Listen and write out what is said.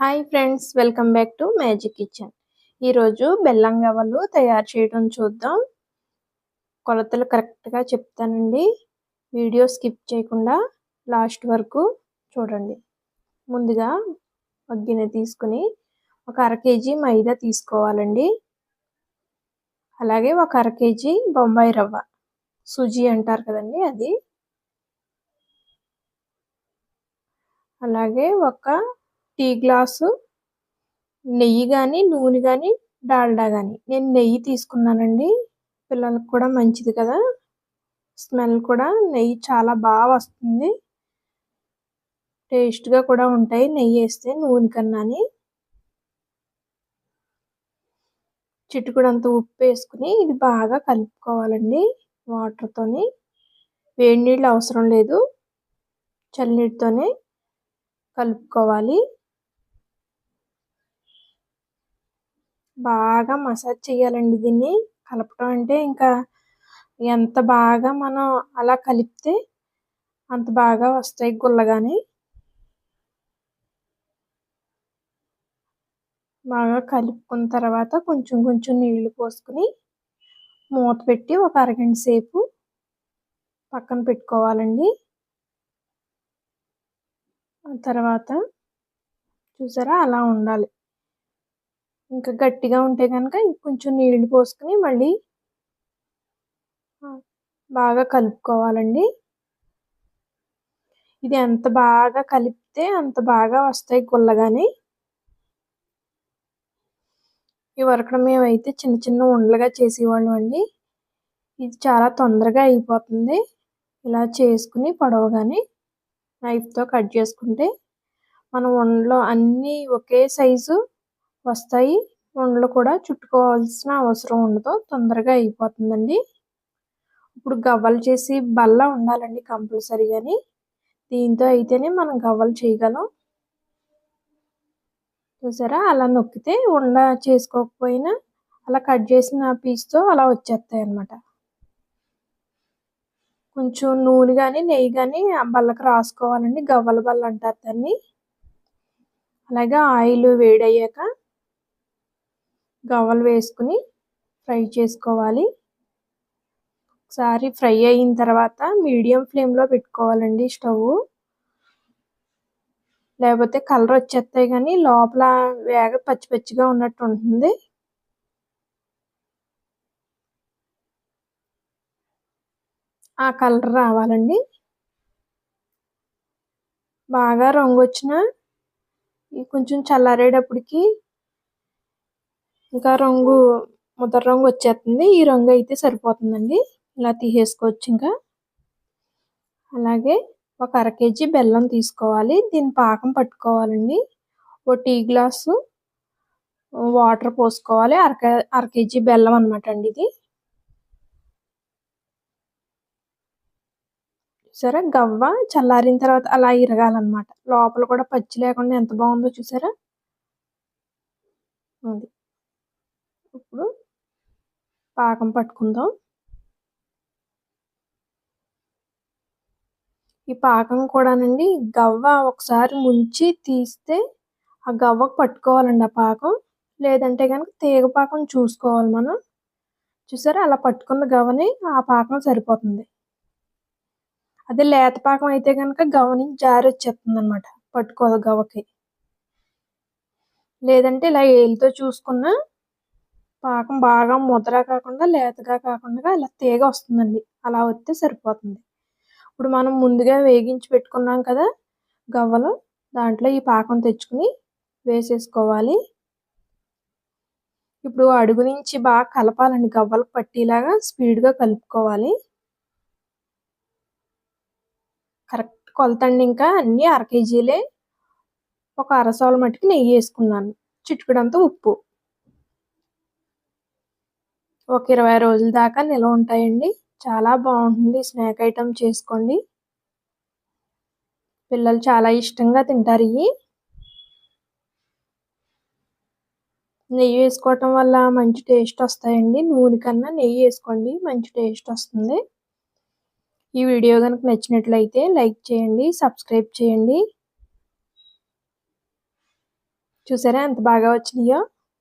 Hi friends welcome back to magic kitchen ఈరోజు బెల్లం గవ్వలు తయారు చేయడం చూద్దాం. కొలతలు కరెక్ట్గా చెప్తానండి. వీడియో స్కిప్ చేయకుండా లాస్ట్ వరకు చూడండి. ముందుగా ఒక గిన్నె తీసుకుని ఒక అర కేజీ మైదా తీసుకోవాలండి. అలాగే ఒక అర కేజీ బొంబాయి రవ్వ. సుజీ అంటారు కదండి అది. అలాగే ఒక టీ గ్లాసు నెయ్యి కానీ నూనె కానీ డాల్డా కానీ నేను నెయ్యి తీసుకున్నానండి. పిల్లలకు కూడా మంచిది కదా. స్మెల్ కూడా నెయ్యి చాలా బాగా వస్తుంది. టేస్ట్గా కూడా ఉంటాయి. నెయ్యి వేస్తే నూనె కన్నాని చిటుకుడంత ఉప్పు వేసుకుని ఇది బాగా కలుపుకోవాలండి వాటర్తోని వేడి నీళ్ళు అవసరం లేదు. చల్లనీటితోనే కలుపుకోవాలి. బాగా మసాజ్ చేయాలండి దీన్ని. కలపటం అంటే ఇంకా ఎంత బాగా మనం అలా కలిపితే అంత బాగా వస్తాయి గుల్లగాని. బాగా కలుపుకున్న తర్వాత కొంచెం కొంచెం నీళ్ళు పోసుకుని మూత పెట్టి ఒక అరగంట సేపు పక్కన పెట్టుకోవాలండి. తర్వాత చూసారా? అలా ఉండాలి. ఇంకా గట్టిగా ఉంటే కనుక ఇంకొంచెం నీళ్ళు పోసుకుని మళ్ళీ బాగా కలుపుకోవాలండి. ఇది ఎంత బాగా కలిపితే అంత బాగా వస్తాయి గుల్లగాని. ఈ వరకు మేమైతే చిన్న చిన్న ఉండలుగా చేసేవాళ్ళం అండి. ఇది చాలా తొందరగా అయిపోతుంది. ఇలా చేసుకుని పొడవగానే నైఫ్తో కట్ చేసుకుంటే మనం ఉండలో అన్నీ ఒకే సైజు వస్తాయి. ఉండలు కూడా చుట్టుకోవాల్సిన అవసరం ఉండదు. తొందరగా అయిపోతుందండి. ఇప్పుడు గవ్వలు చేసి బల్ల ఉండాలండి కంపల్సరీగాని. దీంతో అయితేనే మనం గవ్వలు చేయగలం. చూసారా? అలా నొక్కితే ఉండ చేసుకోకపోయినా అలా కట్ చేసిన పీస్తో అలా వచ్చేస్తాయి అన్నమాట కొంచెం నూనె కానీ నెయ్యి కానీ బల్లకి రాసుకోవాలండి. గవ్వల బల్ల అంటారు దాన్ని. అలాగే ఆయిల్ వేడయ్యాక గవ్వలు వేసుకుని ఫ్రై చేసుకోవాలి. ఒకసారి ఫ్రై అయిన తర్వాత మీడియం ఫ్లేమ్లో పెట్టుకోవాలండి స్టవ్. లేకపోతే కలర్ వచ్చేస్తాయి కానీ లోపల వేగ పచ్చి పచ్చిగా ఉన్నట్టు ఉంటుంది. ఆ కలర్ రావాలండి. బాగా రంగు వచ్చిన కొంచెం చల్లారేటప్పటికి ఇంకా రంగు ముద్ర రంగు వచ్చేస్తుంది. ఈ రంగు అయితే సరిపోతుందండి. ఇలా తీసేసుకోవచ్చు ఇంకా. అలాగే ఒక అర కేజీ బెల్లం తీసుకోవాలి. దీని పాకం పట్టుకోవాలండి. ఓ టీ గ్లాసు వాటర్ పోసుకోవాలి. అర అర కేజీ బెల్లం అనమాట అండి ఇది. చూసారా? గవ్వ చల్లారిన తర్వాత అలా ఇరగాలన్నమాట. లోపల కూడా పచ్చి లేకుండా ఎంత బాగుందో చూసారా? అది. ఇప్పుడు పాకం పట్టుకుందాం. ఈ పాకం కూడానండి గవ్వ ఒకసారి ముంచి తీస్తే ఆ గవ్వకు పట్టుకోవాలండి ఆ పాకం. లేదంటే కనుక తీగ పాకం చూసుకోవాలి మనం. చూసారా? అలా పట్టుకున్న గవ్వని ఆ పాకం సరిపోతుంది. అదే లేత పాకం అయితే కనుక గవ్వ జారి వచ్చేస్తుంది అనమాట పట్టుకోదు గవ్వకి. లేదంటే ఇలా ఏలితో చూసుకున్న పాకం బాగా ముద్ర కాకుండా లేతగా కాకుండా ఇలా తీగ వస్తుందండి. అలా వస్తే సరిపోతుంది. ఇప్పుడు మనం ముందుగా వేగించి పెట్టుకున్నాం కదా గవ్వలు దాంట్లో ఈ పాకం తెచ్చుకుని వేసేసుకోవాలి. ఇప్పుడు అడుగు నుంచి బాగా కలపాలండి. గవ్వలకు పట్టేలాగా స్పీడ్గా కలుపుకోవాలి. కరెక్ట్ కొలతండి ఇంకా. అన్నీ అర కేజీలే. ఒక అరసోల మట్టుకి నెయ్యి వేసుకున్నాను. చిటుకుడంతా ఉప్పు. ఒక ఇరవై రోజుల దాకా నిల్వ ఉంటాయండి. చాలా బాగుంటుంది. స్నాక్ ఐటమ్ చేసుకోండి. పిల్లలు చాలా ఇష్టంగా తింటారు ఇవి. నెయ్యి వేసుకోవటం వల్ల మంచి టేస్ట్ వస్తాయండి. నూనె కన్నా నెయ్యి వేసుకోండి. మంచి టేస్ట్ వస్తుంది. ఈ వీడియో కనుక నచ్చినట్లయితే లైక్ చేయండి సబ్స్క్రైబ్ చేయండి. చూసారా ఎంత బాగా వచ్చినాయో?